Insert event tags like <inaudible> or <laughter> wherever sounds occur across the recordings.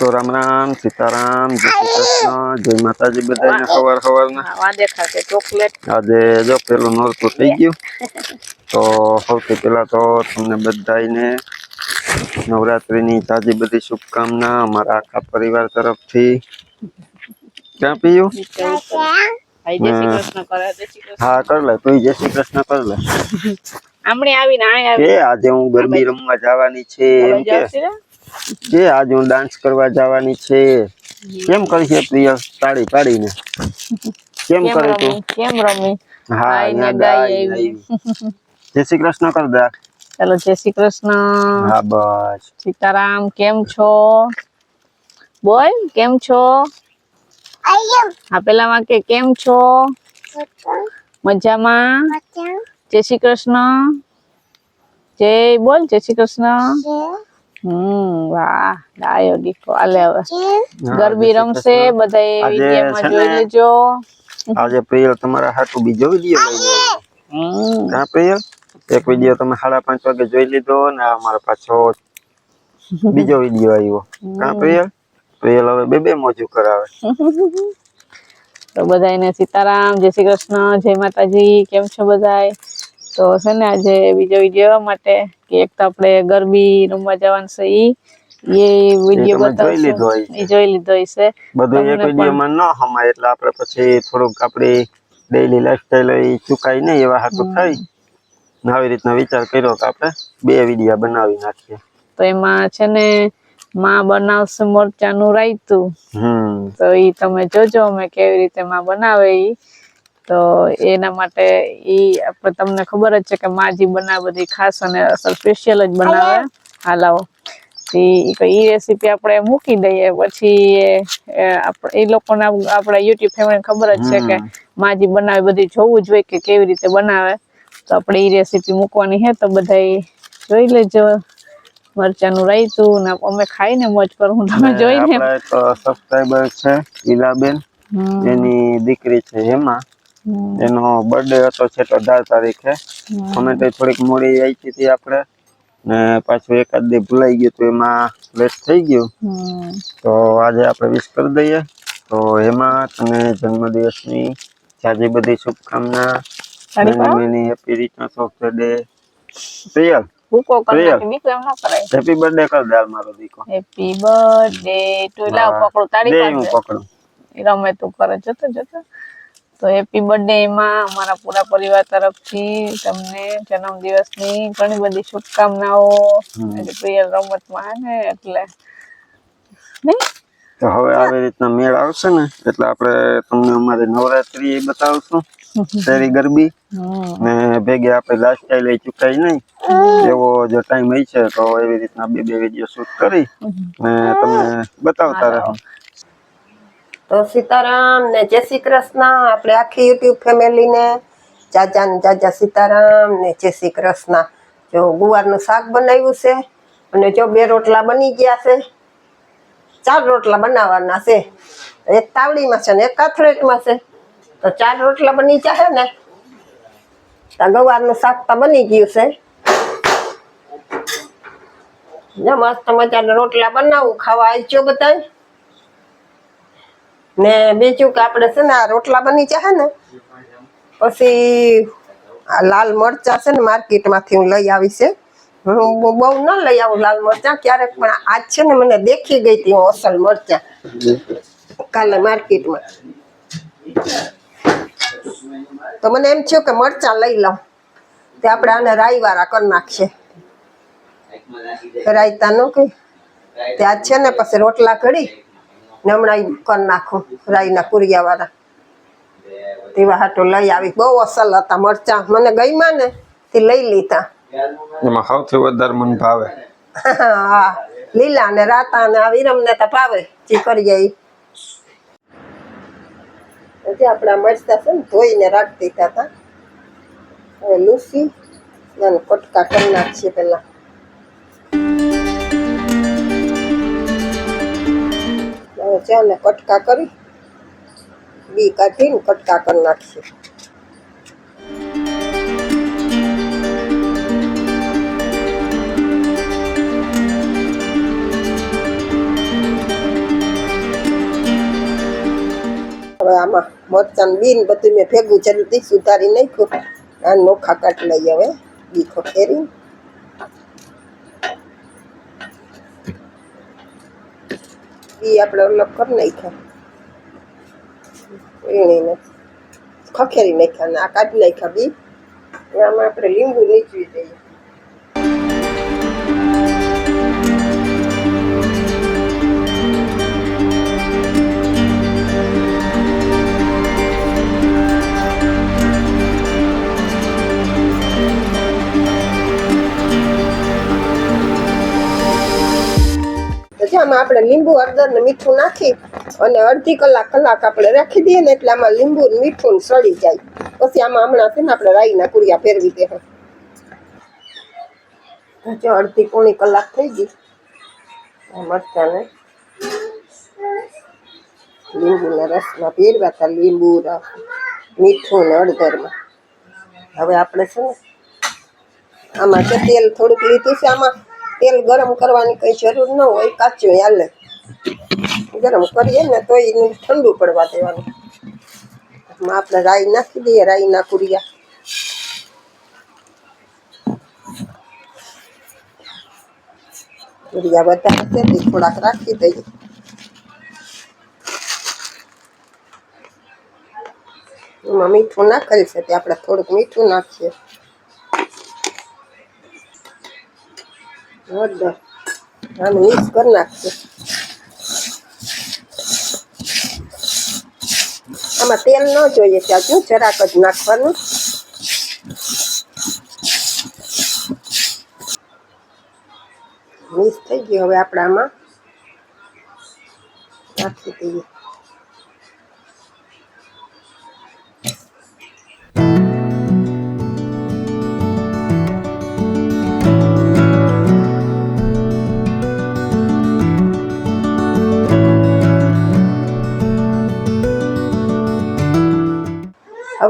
તો રામ રામ સીતારામ જય કૃષ્ણ જય માતાજી બધાને સવાર સવારના આજે જો પેલું નોરતું થઈ ગયું <laughs> તો સૌથી પહેલાં તો તમને બધાને નવરાત્રિની તાજી બધી શુભકામના અમારા આખા પરિવાર તરફથી. ક્યાં પીયું? હા કર લે તું જય શ્રી કૃષ્ણ કર લે. આવીને આવી આજે હું ગરબી રમવા જવાની છે એમ કે? કે આજે હું ડાન્સ કરવા જવાની છે. કેમ કરી છે પ્રિય? તાળી પાડીને. કેમ કરે તું? કેમ રમી? હા અહીંયા ગાય. આવી. જય શ્રી કૃષ્ણ કર દે. ચલો જય શ્રી કૃષ્ણ. હા બસ. સીતારામ કેમ છો? બોલ કેમ છો? હા પેલામાં કે કેમ છો? મજામાં? જય શ્રી કૃષ્ણ. જય બોલ જય શ્રી કૃષ્ણ. હમ વાહ ડાયો દીકો આલે હવે. ગરબી રમશે બધા વિડીયોમાં જોઈ લેજો. આજે પ્રિયલ તમારા હાટુ બીજો વીડિયો લઈને આવ્યો. હમ. હા પ્રિયલ? એક વીડિયો તમે સાડા પાંચ વાગે જોઈ લીધો ને આ અમારો પાછો બીજો વીડિયો આવ્યો. હા પ્રિયલ? પ્રિયલ હવે બે બે મોજું કરાવે. તો બધાને સીતારામ જય શ્રી કૃષ્ણ જય માતાજી કેમ છો બધાય? તો છે ને આજે બીજો વીડિયો માટે કે એક તો આપણે ગરબી રમવા જવાનું છે ઈ. એ વીડિયો લીધો એ જોઈ લીધો છે. બધું એક વિડીયોમાં ન હમાય એટલે આપણે પછી થોડુંક આપણી ડેઈલી લાઈફસ્ટાઈલ એ ચૂકાય નહીં એવા હાટું થઈ આવી રીતના વિચાર કર્યો કે આપણે બે વિડીયા બનાવી નાખીએ. તો એમાં છે ને માં બનાવશે મરચાનું રાયતું. હમ. તો ઈ તમે જોજો અમે કેવી રીતે માં બનાવે ઈ. તો એના માટે એ આપણે તમને ખબર જ છે કે માજી બનાવે બધી ખાસ અને અસર સ્પેશિયલ જ બનાવે. હાલાવો ઈ ઈ રેસીપી આપણે મૂકી દઈએ પછી એ- એ એ લોકોને આપણે યુટ્યુબ ફેમિલી ખબર જ છે કે માજી બનાવે બધી જોવું જોઈએ કે કેવી રીતે બનાવે. તો આપણે ઈ રેસીપી મૂકવાની છે તો બધા જોઈ લેજો. મરચાનું રાયતું ને અમે ખાઈને મોજ કરું તમે જોઈને. આપણા સબસ્ક્રાઈબર છે ઈલાબેન. એની દીકરી છે હમ. એનો બર્થડે હતો છે તો અઢાર તારીખે અમે તો થોડીક મોડી આવી હતી આપણે. ને પાછું એકાદ દી ભૂલાઈ ગયું તો એમાં લેટ થઈ ગયું. તો આજે આપણે વિશ કરી દઈએ. તો એમાં તને જન્મદિવસની જાજી બધી શુભકામના તારી many many happy returns of the day Priyal happy birthday કર દે મારો દીકો હેપી બર્થડે ટુ લાવ હા. પકડો હું પકડું. રમે તું કરે જતો જતો. તો હેપી બર્થડે માં અમારા પૂરા પરિવાર તરફથી તમને જન્મદિવસની ઘણી બધી શુભકામનાઓ. પ્રિય રમતમાં ને એટલે. તો હવે આવી રીતના મેળ આવશે ને એટલે આપણે તમને અમારી નવરાત્રી એ બતાવશું. શેરી ગરબી. ને ભેગે આપણે લાસ્ટ ટાઈમ લઈ ચૂકાય નહીં. એવો જો ટાઈમ હોય છે તો એવી રીતના બે બે વીડિયો શૂટ કરી ને તમને બતાવતા રહું. તો સીતારામ ને જય શ્રી કૃષ્ણ. આપણે આખી યુટ્યુબ ફેમિલીને ચાચા ને જાજા સીતારામ ને જય શ્રી કૃષ્ણ. જો ગુવારનું શાક બનાવ્યું છે અને જો બે રોટલા બની ગયા છે. ચાર રોટલા બનાવવાના છે. એક તાવડીમાં છે ને એક કાથરેટમાં છે. તો ચાર રોટલા બની જશે ને. તો ગવારનું શાક તો બની ગયું છે. મસ્ત મજાના રોટલા બનાવું, ખાવા આવજો બધાય. ને બીજું કે આપણે છે ને આ રોટલા બની જાય ને, પછી આ લાલ મરચા છે ને માર્કેટમાંથી હું લઈ આવી છે. હું બહુ ન લઈ આવું લાલ મરચા, ક્યારેક પણ આજ છે ને મને દેખી ગઈ હતી હું અસલ મરચા. કાલે માર્કેટમાં. તો મને એમ થયું કે મરચા લઈ લઉં. તે આપણે આને રાઈવાળા કરી નાખીએ. રાયતા નું કે? ત્યાં છે ને પછી રોટલા ઘડી. હમણાં ઈ કરી નાખું રાઈના કુરિયા વાળા તેવા હાટો લઈ આવી. બહુ અસલ હતા મરચા. મને ગઈમાં ને તે લઈ લીધા. એમાં સૌથી વધારે મને ભાવે. હા લીલા ને રાતા ને આ વિરમને તો ભાવે. જે કરીએ એ હજી આપણા મરચા છે ને ધોઈને રાખી દીધા હતા. હવે લૂસી અને કટકા કરી નાખીએ પેલા આવે છે અને કટકા કરી, બી કાઢીને કટકા કરી નાખીએ હવે આમાં મરચાં બીન બધું મેં ભેગું જલ્દી સુધારી નાખ્યું. આ નોખા કાટ લઈ હવે, બી ખખેરી બી આપણે અલગ કરી નાખ્યા. વીણીને ખખેરી નાખ્યા ને આ કાઢી નાખ્યા બી. આમાં આપણે લીંબુ નીચવી દઈએ. આપણે લીંબુ, હળદર ને મીઠું નાખી અને અડધી કલાક કલાક આપણે રાખી દઈએ ને એટલે આમાં લીંબુ ને મીઠું સડી જાય. પછી આમાં હમણાં છે ને આપણે રાઈના કુરિયા ફેરવી દે અડધી પોણી કલાક થઈ ગઈ. મરચાને લીંબુના રસમાં પહેરવા હતા લીંબુ, રસ, મીઠું ને હળદરમાં. હવે આપણે છે ને આમાં છે તેલ થોડુંક લીધું છે આમાં તેલ ગરમ કરવાની કઈ જરૂર ન હોય, કાચું હાલે. ગરમ કરીએ ને તો એને ઠંડુ પડવા દેવાનું. આપણે રાઈ નાખી દઈએ રાઈના કુરિયા. કુરિયા બધા છે થોડાક રાખી દઈએ. એમાં મીઠું નાખેલ છે, તે આપણે થોડુંક મીઠું નાખીએ. આને મિક્સ કરી નાખીએ આમાં તેલ ન જોઈએ ત્યાં જરાક જ નાખવાનું. મિક્સ થઈ ગયું હવે આપણે આમાં નાખી દઈએ.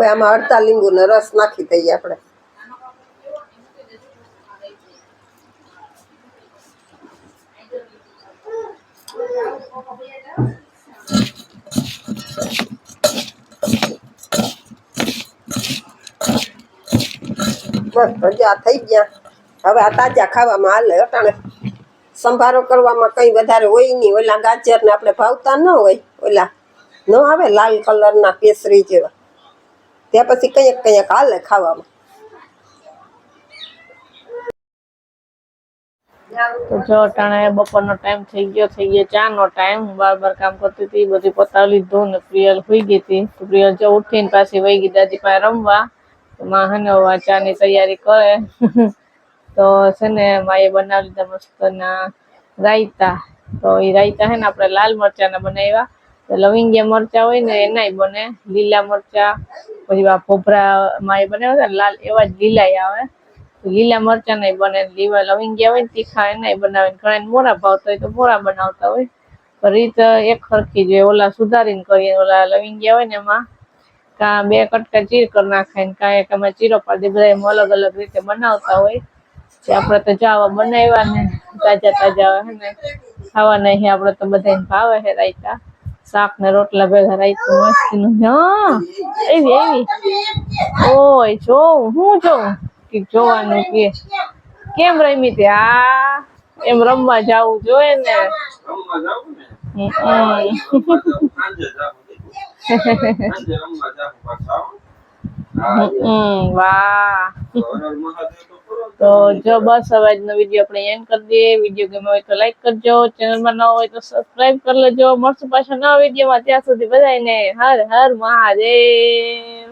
હવે આમાં અડધા લીંબુનો રસ નાખી દઈએ આપણે. બસ ભજીયા થઈ ગયા. હવે આ તાજા ખાવામાં હાલે અટાણે. સંભારો કરવામાં કઈ વધારે હોય નહીં. ઓલા ગાજર ને આપણે ભાવતા ન હોય. ઓલા ન આવે, લાલ કલરના કેસરી જેવા. ત્યાં પછી કંઈક કંઈક હાલે ખાવામાં. તો જો અટાણે બપોરનો ટાઈમ થઈ ગયો થઈ ગયો ચા નો ટાઈમ. હું બાર બાર કામ કરતી હતી, બધી પતાવી લીધું ને પ્રિયલ સુઈ ગઈ હતી. તો પ્રિયલ જો ઉઠીને પાછી વહી ગઈ દાદી પાસે રમવા. તો માં હે ને હવે આ ચાની તૈયારી કરે. <laughs> તો છે ને માએ બનાવી લીધા મસ્તના રાયતા. તો એ રાયતા હે ને આપણે લાલ મરચાના બનાવ્યા. તો લવિંગિયા મરચા હોય ને એનાય બને, લીલા મરચા પછી આ ભોભરા એ બનાવ્યા હતા લાલ એવા જ લીલાય આવે. લીલા મરચા નહીં બને લીવા લવિંગિયા હોય ને, તીખા એનાય બનાવે. ઘણા મોરા ભાવતા હોય તો મોરા બનાવતા હોય. રીત એક સરખી જોઈએ. ઓલા સુધારીને કરીએ, ઓલા લવિંગિયા હોય ને એમાં, કાં બે કટકા ચીર કરી નાખાય ને કાં એક એમાં ચીરો પાડી બધા એમ અલગ અલગ રીતે બનાવતા હોય. જે આપણે તો જાવા બનાવ્યા ને, તાજા તાજા હે ને. ખાવાના હે, આપણે તો બધાને ભાવે હે રાયતા. શાક ને રોટલા ભેગા રાયતું મસ્તીનું. હા, એવી એવી. ઓય, જોઉં, હું જોઉં? કે જોવાનું કે, કેમ રમી તે? આ, એમ રમવા જાવું જોઈએ ને? ને વાહ. તો જો બસ હવે આજનો વીડિયો આપણે એન્ડ કરી દઈએ. વીડિયો ગમ્યો હોય તો લાઈક કરજો. ચેનલમાં ન હોય તો સબસ્ક્રાઇબ કરી લેજો. મળશું પાછા નવા વિડીયોમાં ત્યાં સુધી બધાને હર હર મહાદેવ.